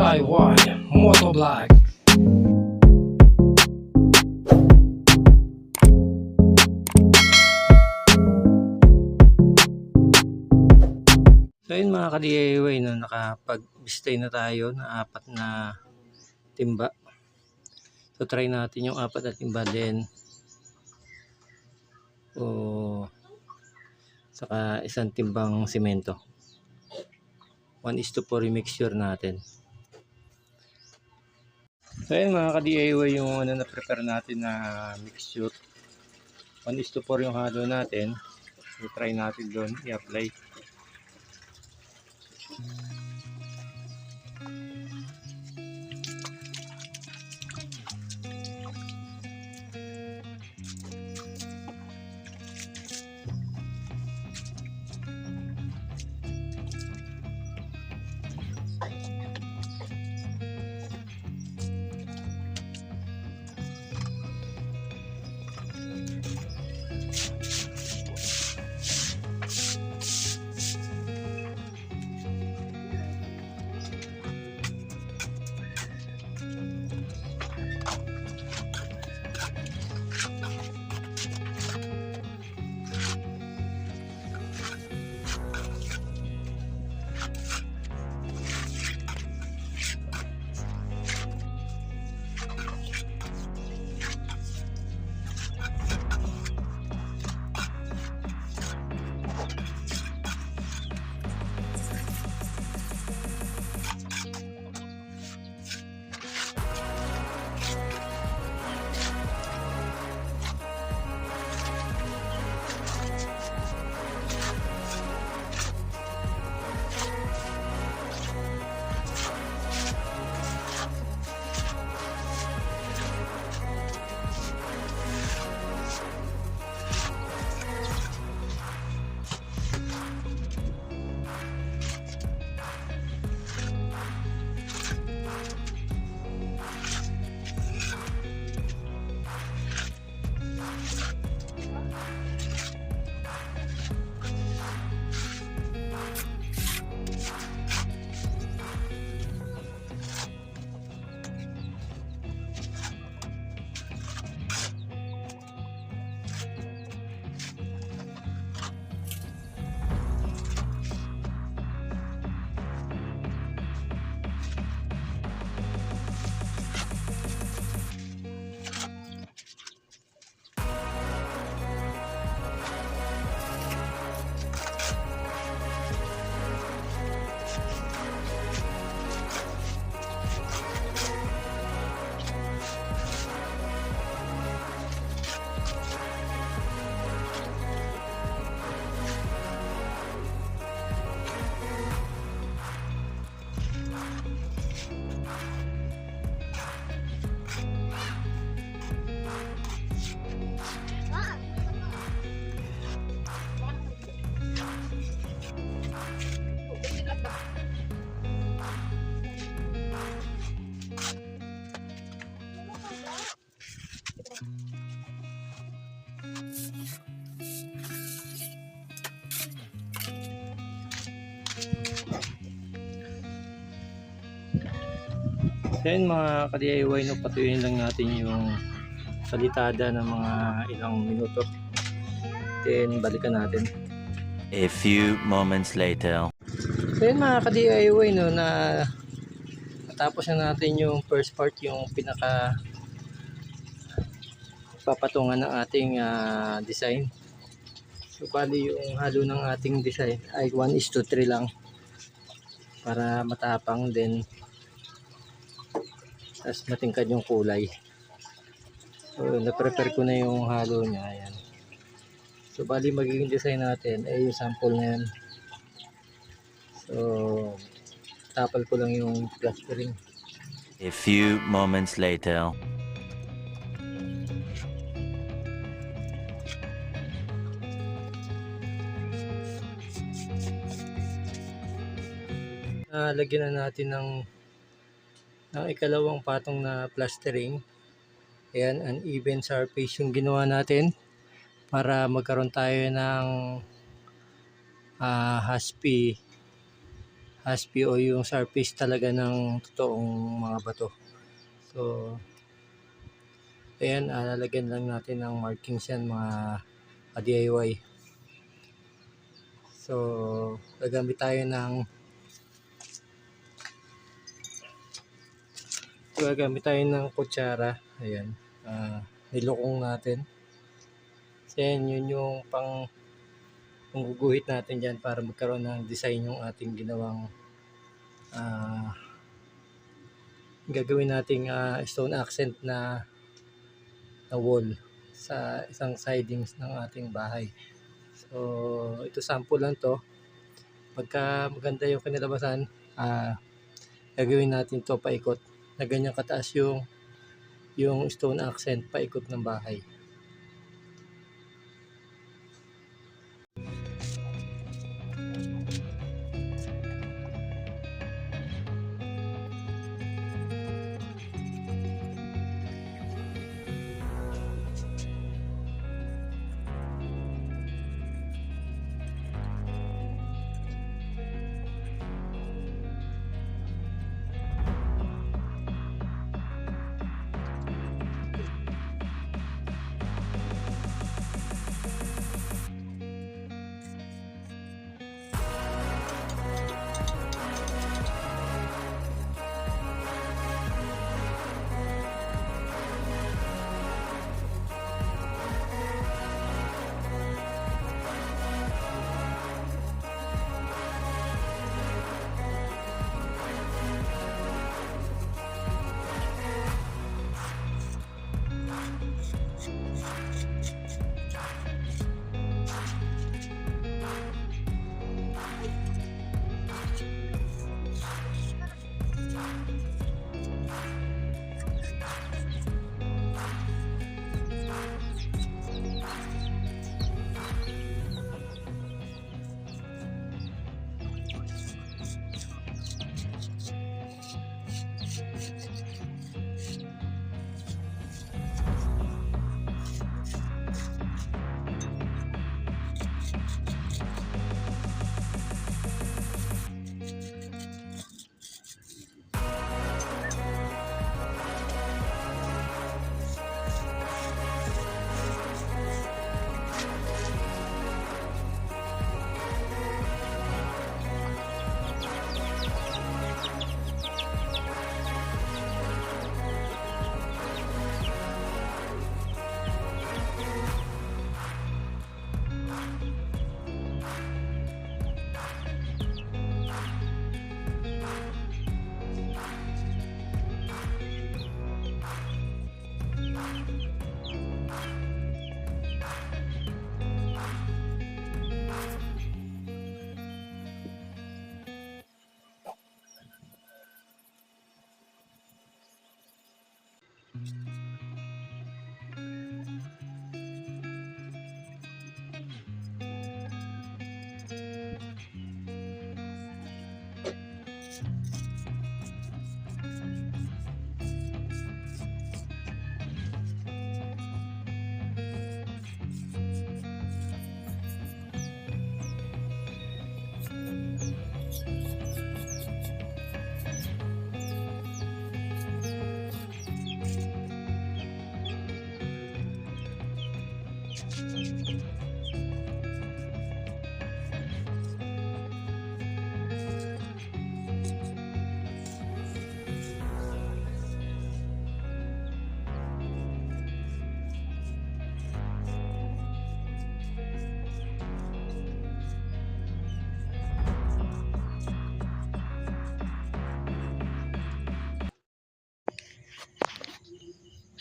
DIY Motovlog So yun mga ka-DIY no, nakapag-stay na tayo na apat na timba. So try natin yung apat na timba din. O saka isang timbang simento. 1 is to 4 mixture natin. So yun mga ka-DIY yung ano na prepare natin na mixture. 1 is to 4 yung halo natin. So try natin doon i-apply. So yun mga ka-DIY, no, patuyuin lang natin yung salitada ng mga ilang minuto. Then balikan natin. A few moments later. So yun mga ka-DIY, no, na natapos na natin yung first part, yung pinaka papatungan ng ating ah, design. So bali yung halo ng ating design ay 1 is to 3 lang para matapang din tapos matingkad yung kulay. So na-prepare ko na yung halo niya. Ayan. So bali magiging design natin ay yung sample na yan. So tapal ko lang yung plastering. A few moments later. Ah, lagyan na natin ng ng ikalawang patong na plastering. Ayan, uneven surface yung ginawa natin para magkaroon tayo ng ah, haspy haspi o yung surface talaga ng totoong mga bato. So, ayan, ah, lalagyan lang natin ng markings yan mga ka-DIY. So, gagamit tayo ng gagamit tayo ng kutsara. Ayan. ah nilukong natin. Yan, yun yung pang kung guguhit natin dyan para magkaroon ng design yung ating ginawang ah gagawin nating ah, stone accent na na wall sa isang sidings ng ating bahay. So, ito sample lang to. Pagka maganda yung kinalabasan, ah gagawin natin to paikot na ganyan kataas yung yung stone accent paikot ng bahay.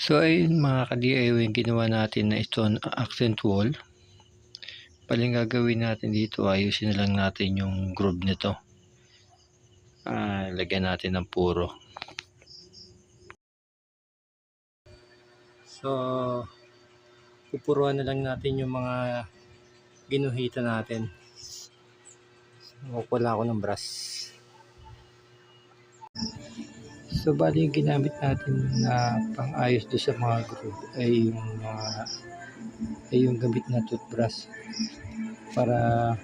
So ayun mga ka-DIY yung ginawa natin na stone accent wall. Paling gagawin natin dito ayusin na lang natin yung groove nito. Ah, lagyan natin ng puro. So pupuruan na lang natin yung mga ginuhita natin. So, wala ako ng brush. So bali yung ginamit natin na pang-ayos doon sa mga groove ay yung mga ay yung gamit na toothbrush para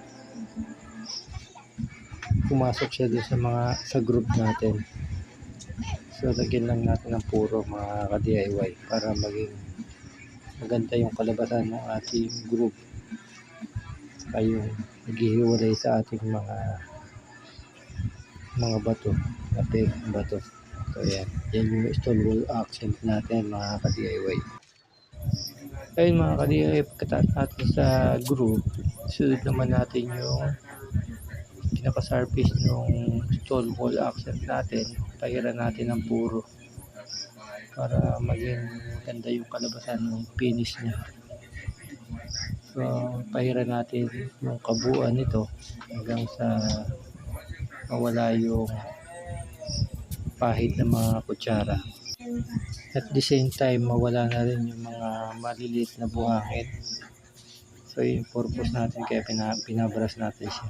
pumasok siya doon sa mga sa group natin. So lagyan lang natin ng puro mga ka-DIY para maging maganda yung kalabasan ng ating group. Saka yung naghihiwalay sa ating mga mga bato, kapig bato. So yan, yan yung stone wall accent natin mga ka-DIY. Ayun mga ka-DIY, pagkatapos natin sa group, sunod naman natin yung pinaka-surface ng stone wall accent natin. Pahiran natin ng puro para maging maganda yung kalabasan ng finish niya. So, pahiran natin yung kabuuan nito hanggang sa mawala yung pahit ng mga kutsara. At the same time, mawala na rin yung mga maliliit na buhangin. So, yung purpose natin kaya pina, pinabras natin siya.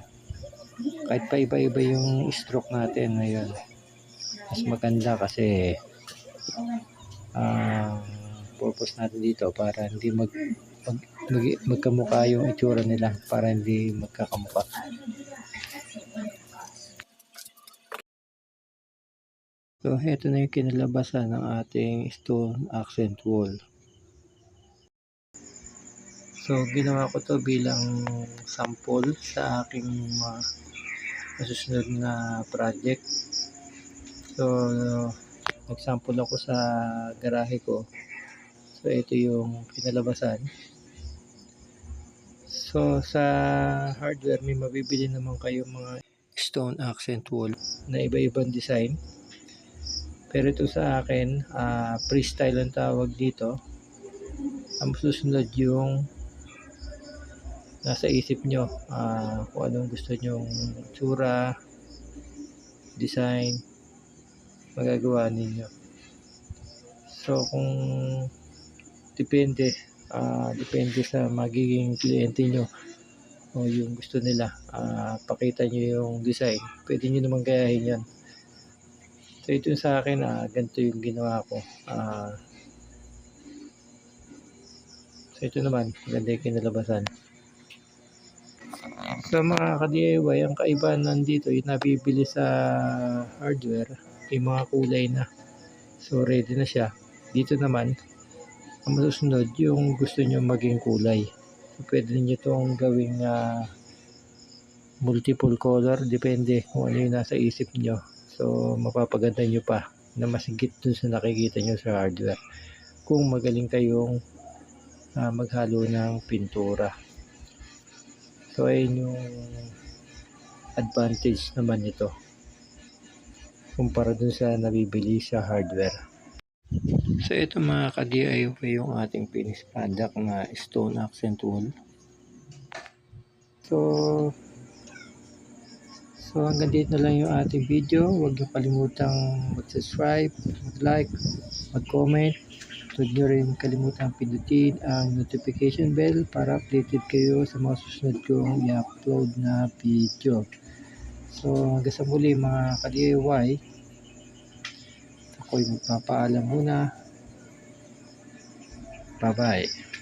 Kahit pa iba-iba yung stroke natin ngayon. Mas maganda kasi ang purpose natin dito para hindi mag, mag, mag magkamukha yung itsura nila para hindi magkakamukha. So, ito na yung kinalabasan ng ating stone accent wall. So, ginawa ko to bilang sample sa aking mga masusunod na project. So, nag-sample ako sa garahe ko. So, ito yung kinalabasan. So, sa hardware, may mabibili naman kayo mga stone accent wall na iba-ibang design. Pero ito sa akin, ah, freestyle ang tawag dito. Ang susunod yung nasa isip nyo ah, kung anong gusto nyong tsura, design, magagawa ninyo. So, kung depende, ah, depende sa magiging kliyente nyo o yung gusto nila, ah, pakita nyo yung design, pwede nyo naman gayahin yan. So, ito sa akin, ah, ganito yung ginawa ko. Ah, so, ito naman, ganda yung kinalabasan. Sa mga ka-DIY, ang kaibahan nandito yung nabibili sa hardware, yung mga kulay na. So, ready na siya. Dito naman, ang masusunod, yung gusto nyo maging kulay. So, pwede niyo itong gawing ah, multiple color, depende kung ano yung nasa isip nyo. So, mapapaganda nyo pa na masigit dun sa nakikita nyo sa hardware. Kung magaling kayong ah, maghalo ng pintura. So, ayun yung advantage naman nito kumpara dun sa nabibili sa hardware. So, ito mga ka-DIY yung ating finished product na stone accent wool. So, so hanggang dito na lang yung ating video. Huwag niyo kalimutang mag-subscribe, mag-like, mag-comment. Huwag niyo rin kalimutang pindutin ang notification bell para updated kayo sa mga susunod kong i-upload na video. So hanggang sa muli mga ka-DIY, ako'y magpapaalam muna. Bye-bye.